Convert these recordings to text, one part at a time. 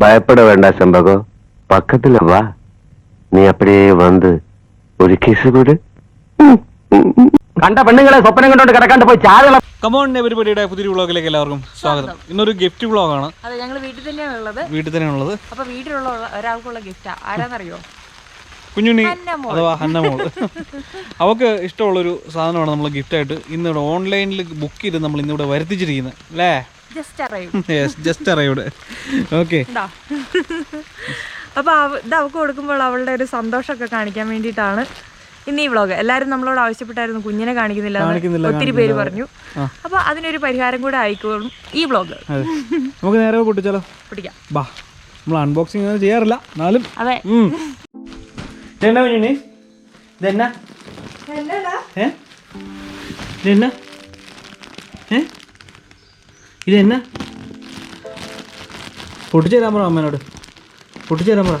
பயப்பட வேண்டாம் செம்பகம் பக்கத்துல வா நீ அப்படியே வந்து ഒരു കിസ് കൂടെ കണ്ട പെണ്ണുങ്ങളെ സ്വപ്നം കണ്ടോണ്ട് കിടക്കാണ്ട് പോയി ചാകല കമോൺ പരിപാടിയുടെ പുതിയൊരു വ്ളോഗിലേക്ക് എല്ലാവർക്കും സ്വാഗതം ഇന്നൊരു ഗിഫ്റ്റ് വ്ളോഗാണ് അതെ ഞങ്ങൾ വീട്ടിൽ തന്നെയാണ് ഉള്ളത് വീട്ടിൽ തന്നെയാണുള്ളത് അപ്പൊ വീട്ടിലുള്ള ഒരാൾക്കുള്ള ഗിഫ്റ്റാ ആരാന്നറിയോ കുഞ്ഞുണ്ണി ഹന്നമോൾ. അഥവാ ഹന്നമോൾ അവൾക്ക് ഇഷ്ടമുള്ളൊരു സാധനമാണ് നമ്മൾ ഗിഫ്റ്റായിട്ട് ഇന്നിവിടെ ഓൺലൈനിൽ ബുക്ക് ചെയ്ത് നമ്മൾ ഇന്നിവിടെ വരുത്തിച്ചിരിക്കുന്നത് അല്ലേ ജസ്റ്റ് ഓക്കെ അപ്പൊ ഇത് അവൾക്ക് കൊടുക്കുമ്പോൾ അവളുടെ ഒരു സന്തോഷമൊക്കെ കാണിക്കാൻ വേണ്ടിയിട്ടാണ് ഇന്ന് ഈ വ്ളോഗ് എല്ലാവരും നമ്മളോട് ആവശ്യപ്പെട്ടായിരുന്നു കുഞ്ഞിനെ കാണിക്കുന്നില്ല ഒത്തിരി പേര് പറഞ്ഞു. അപ്പൊ അതിനൊരു പരിഹാരം കൂടെ ആയിക്കോളും ഈ വ്ളോഗ് നമുക്ക് നേരെ പൊട്ടിച്ചാലോ? പിടിക്കാം ബാ. നമ്മൾ അൺബോക്സിംഗ് ചെയ്യാറില്ല. എന്നാലും. അതെ. എന്നാ ഇതെന്നാ ഇതെന്നാ? ഏ? ഇതെന്നാ? ഏ? ഇതെന്നാ? പൊട്ടിച്ചു തരാൻ പറ അമ്മേനോട്. പൊട്ടിച്ചു തരാൻ പറ.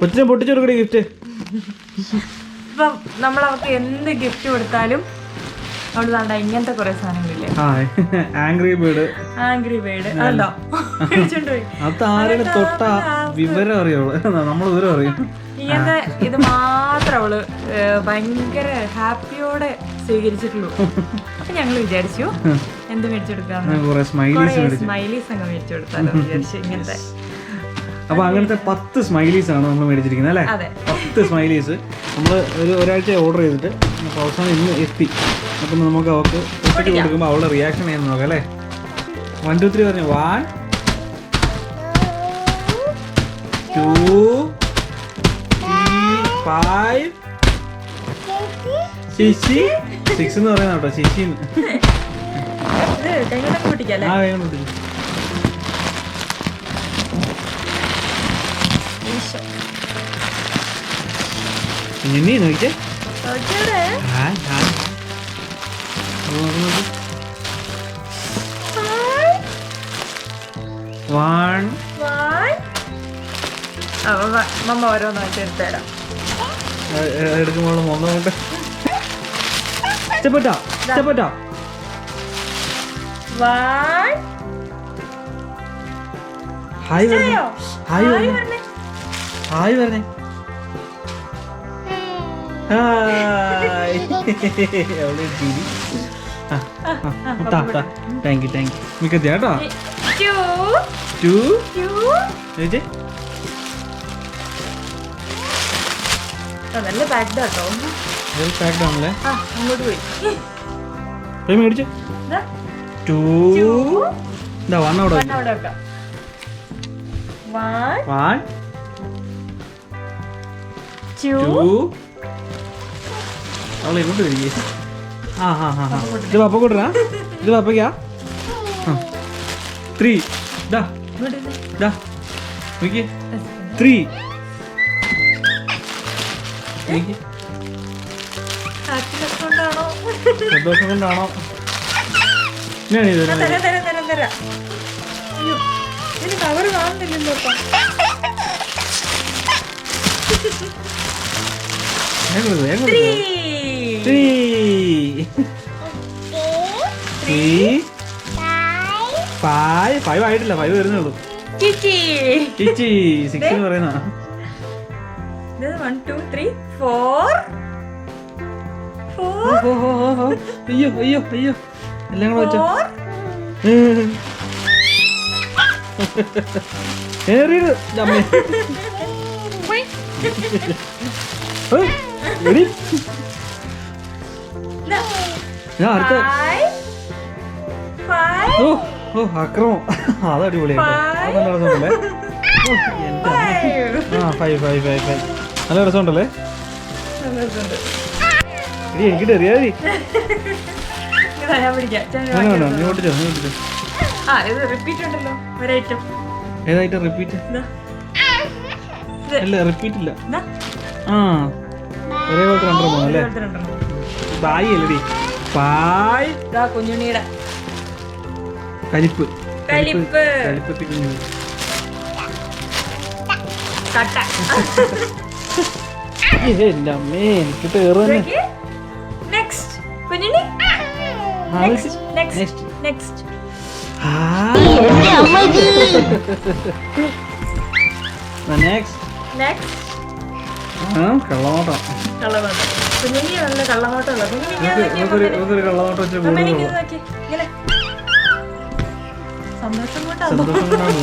കൊച്ചിനെ പൊട്ടിച്ചു കൊടുക്കണേ ഗിഫ്റ്റ് ഇപ്പം നമ്മൾ അവർക്ക് എന്ത് ഗിഫ്റ്റ് കൊടുത്താലും അവിടെ ഇങ്ങനത്തെ കുറെ സാധനങ്ങളില്ലേ? ആ ആംഗ്രി ബേർഡ് ആംഗ്രി ബേർഡ് അതോ മേടിച്ചോണ്ട് അത് ആരുടെ തൊട്ട വിവരം അറിയുള്ളൂ നമ്മൾ വിവരം അറിയും. ഇങ്ങനത്തെ ഇത് മാത്രം അവൾ ഭയങ്കര ഹാപ്പിയോടെ സ്വീകരിച്ചിട്ടുള്ളൂ. ഞങ്ങൾ വിചാരിച്ചു എന്ത് മേടിച്ചെടുക്കാന്ന്? കുറെ സ്മൈലീസ് മേടിച്ചു. സ്മൈലീസ് അങ്ങ് മേടിച്ചു കൊടുത്താലോ വിചാരിച്ചു ഇങ്ങനത്തെ. അപ്പൊ അങ്ങനത്തെ പത്ത് സ്മൈലീസ് ആണ് നമ്മൾ മേടിച്ചിരിക്കുന്നത് അല്ലേ? പത്ത് സ്മൈലീസ് നമ്മൾ ഒരു ഒരാഴ്ച ഓർഡർ ചെയ്തിട്ട് അപ്പോൾ അവസാനം ഇന്ന് എത്തി. അപ്പം നമുക്ക് അവൾക്ക് ഒറ്റയ്ക്ക് കൊടുക്കുമ്പോൾ അവളുടെ റിയാക്ഷൻ ചെയ്യാൻ നോക്കാം അല്ലേ? വൺ ടു ത്രീ പറഞ്ഞു. വൺ ടു ഫൈവ് ശിശി സിക്സ് എന്ന് പറയുന്ന കേട്ടോ ശിശി ഇത് കൈകൊണ്ടൊക്കെ പൊട്ടിക്കല്ലേ. ഇനി നോക്കിയേ മമ്മ ഓരോന്നായിട്ട് എടുത്തു തരാം. എടുക്കുമ്പോൾ ഇഷ്ടപ്പെട്ടോ? ഇഷ്ടപ്പെട്ടോ? One. ഹായ് പറഞ്ഞേ? ഹായ് പറഞ്ഞേ. ഹായ് പറഞ്ഞേ ഹായ്. അവളെ ചിരി. താങ്ക് യു താങ്ക് യു മിക്കത്തി കേട്ടോ. ടു. ചേച്ചി നല്ല പാക്ഡ് ആട്ടോ പാക്ഡ് ആണല്ലേ? അങ്ങോട്ട് പോയി. മേടിച്ചു. ടു. എന്താ വൺ അവിടെ വൺ. ടു അവളെ ഇങ്ങോട്ട് വരികയെ ആ ഹാ ഹാ ഹാ ഇത് പപ്പ കൂട്ടറാ ഇത് പപ്പയ്ക്കാ? ത്രീ ഡാ. ഡാ നോക്കിയേ. ത്രീ? സന്തോഷം കൊണ്ടാണോ? ഇങ്ങനെയാണ് ഇത് തരാം, തരാം, തരാം, തരാം. അയ്യോ, ഇതിന് cover കാണുന്നില്ലല്ലോ. ത്രീ ത്രീ ഫൈവ് ഫൈവ് ആയിട്ടില്ല ഫൈവ് വരുന്നേ ഉള്ളൂ ചേച്ചി സിക്സ് എന്ന് പറയുന്ന. two, three, four. Four, അയ്യോ അയ്യോ അയ്യോ. എല്ലാം കൂടെ വെച്ചോ four. ഏറിയത് അമ്മേ ഏയ്, എടി. No. ഞാൻ അടുത്ത Five. Five. ഓ ഓ അക്രമം അത് അടിപൊളിയാണ്. ആ ഫൈവ് ഫൈവ് ഫൈവ് ഫൈവ് നല്ല രസമുണ്ടല്ലേ എനിക്കിട്ട് അറിയാതി ഞാൻ പിടിക്കാം. ആ ഇത് റിപ്പീറ്റ് ഉണ്ടല്ലോ ഒരു ഏതായിട്ട് റിപ്പീറ്റ് അല്ല റിപ്പീറ്റ് ഇല്ല. ആ ഒരേപോലത്തെ രണ്ടെണ്ണം പോകണം അല്ലേ? ബായ് അല്ലേ ബായ്. കുഞ്ഞുണ്ണിയുടെ. കലിപ്പ്. കലിപ്പ്. കലിപ്പത്തി കുഞ്ഞു കട്ട. എന്റെ അമ്മേ എനിക്കിട്ട് സന്തോഷം കൊണ്ടാ സന്തോഷം കൊണ്ടാണ്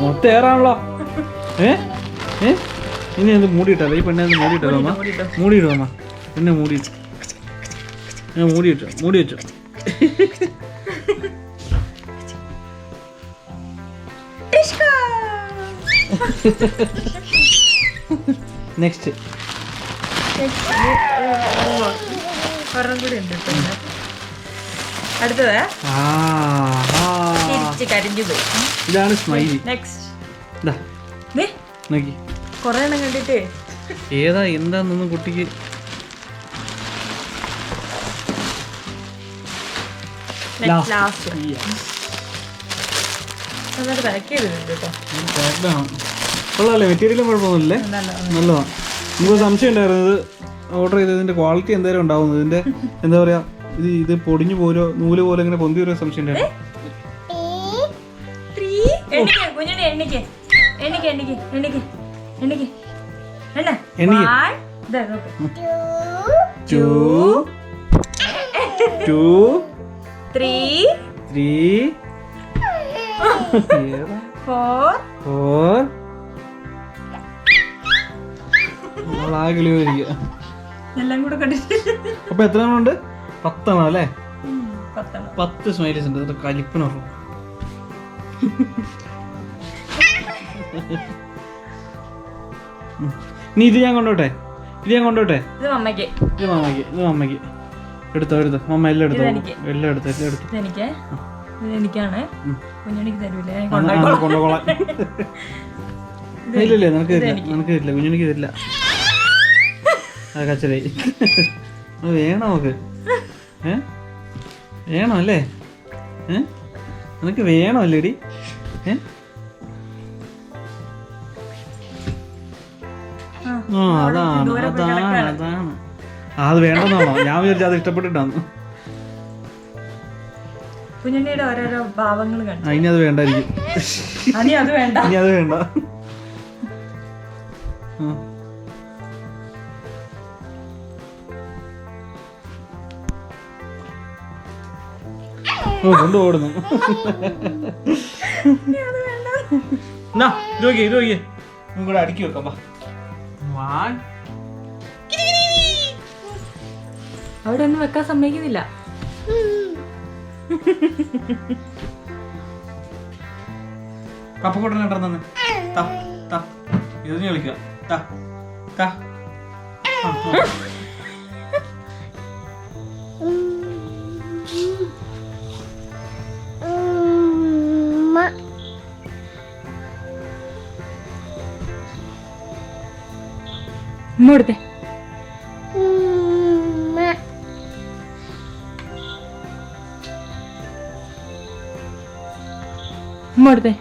മൊത്തം ഏറാണല്ലോ ഏ? ഏ? ഇനി അത് മൂടിയിട്ടല്ല ഈ പെണ്ണെ ഒന്ന് മൂടിയിട്ടല്ലോ അമ്മ? മൂടിയിടും അമ്മ. പിന്നെ മൂടിയിട്ടു ഏ മൂടിയിട്ടു മൂടി വെച്ചു. ടിഷ്ക. നെക്സ്റ്റ് ഇതാണ് സ്മൈലി നെക്സ്റ്റ് നോക്കി. കൊറേ എണ്ണം കണ്ടിട്ട്. ഏതാ എന്താന്നൊന്നും കുട്ടിക്ക്. കൊള്ളാല്ലേ മെറ്റീരിയലും കുഴപ്പമൊന്നുമില്ലേ. നല്ലതാണ്. നമുക്ക് സംശയം ഉണ്ടായിരുന്നത് ഓർഡർ ചെയ്തതിന്റെ ക്വാളിറ്റി എന്തായാലും ഉണ്ടാവും ഇതിന്റെ എന്താ പറയാ ഇത് ഇത് പൊടിഞ്ഞു പോരോ നൂൽ പോലെ ഇങ്ങനെ പൊന്തി വരുമോ സംശയം ഉണ്ടായിരുന്നു. എണ്ണിക്ക് എണ്ണിക്ക് എണ്ണിക്ക് എണ്ണിക്ക് എണ്ണ. നോക്ക്. Two two Three. Three Four. Four എല്ലാം കൂടെ കണ്ടിട്ട്. അപ്പൊ എത്ര ഉണ്ട് പത്തെണ്ണം അല്ലേ? പത്ത് സ്മൈലീസ് ഉണ്ട്. കലിപ്പനുള്ളൂ നീ ഇത് ഞാൻ കൊണ്ടോട്ടെ? ഇത് ഞാൻ കൊണ്ടോട്ടെ? ഇത് മമ്മയ്ക്ക്. ഇത് മമ്മയ്ക്ക് ഇത് മമ്മയ്ക്ക്. എടുത്തോ എടുത്തോ. മമ്മ എല്ലാം എടുത്തോ. എല്ലാം എടുത്തോ എല്ലാം എടുത്തോ. എനിക്ക്. എനിക്കാണ്. കുഞ്ഞുണ്ണിക്ക് തരൂലേ കൊണ്ടോളാം ഇല്ല ഇല്ല നിനക്ക് തരില്ല. നിനക്ക് തരില്ല. കുഞ്ഞുണിക്ക് തരില്ല. അത് കച്ചരായി അത് വേണം നമുക്ക്? ഏ? വേണം അല്ലേ? ഏ? നിനക്ക് വേണമല്ലേടി ഏ? ആ, അതാണ് അതാണ്. അതാണ്. അത് വേണ്ടെന്നാണോ? ഞാൻ വിചാരിച്ചു അത് ഇഷ്ടപ്പെട്ടിട്ടാന്ന്. കുഞ്ഞുണ്ണിയുടെ ഓരോരോ ഭാവങ്ങൾ ആ, കണ്ടു ഇനി അത് വേണ്ടായിരിക്കും. അനി അത് വേണ്ട. ഇനി അത് വേണ്ട. ഓ ഓടുന്നു. ഇത് നോക്കിയേ ഇത് നോക്കിയേ. നമുക്ക് കൂടെ അടുക്കി വെക്കാം വാ. അവിടെ ഒന്നും വെക്കാൻ സമ്മതിക്കുന്നില്ല. കപ്പക്കൂട്ടൻ രണ്ടെണ്ണം താ താ. ഇത് കളിക്കുക താ താ. ആ, ആ. ഉമ്മ കൊടുത്തേ ഉമ്മ കൊടുത്തേ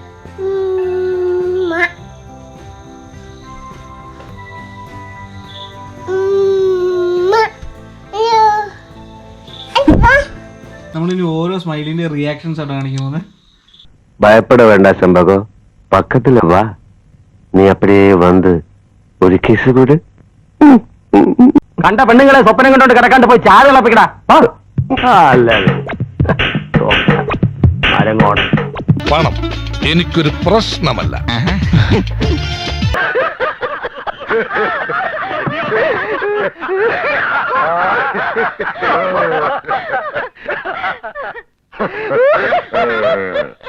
നമ്മളിനി ഓരോ സ്മൈലിന്റെ റിയാക്ഷൻസ് ആണ് കാണിക്കുന്നത് பயப்பட வேண்டாம் செம்பகம் பக்கத்துல வா நீ அப்படியே வந்து ஒரு கிசு கொடு കണ്ട പെണ്ണുങ്ങളെ സ്വപ്നം കണ്ടോണ്ട് കിടക്കാണ്ട് പോയി ചായ തിളപ്പിക്കടാ. അല്ലേ മരങ്ങോട് പണം. എനിക്കൊരു പ്രശ്നമല്ല. ഈ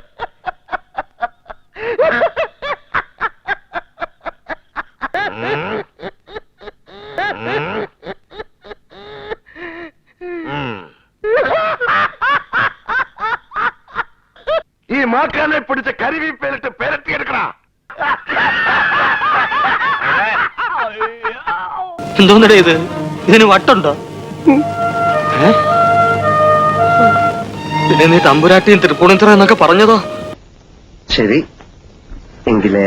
മാക്കാനെ പിടിച്ച കരുവി പേരിട്ട് പെരട്ടി എടുക്കണ എന്തോന്നടേ ഇത്? ഇതിന് വട്ടുണ്ടോ? ഏ? പിന്നെ നീ തമ്പുരാട്ടിയും തൃപ്പൂണിത്തറ എന്നൊക്കെ പറഞ്ഞതോ? ശരി. എങ്കിലേ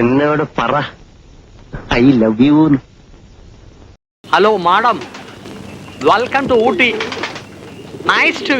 എന്നോട് പറ. I love you hello madam. Welcome to Ooty. Nice to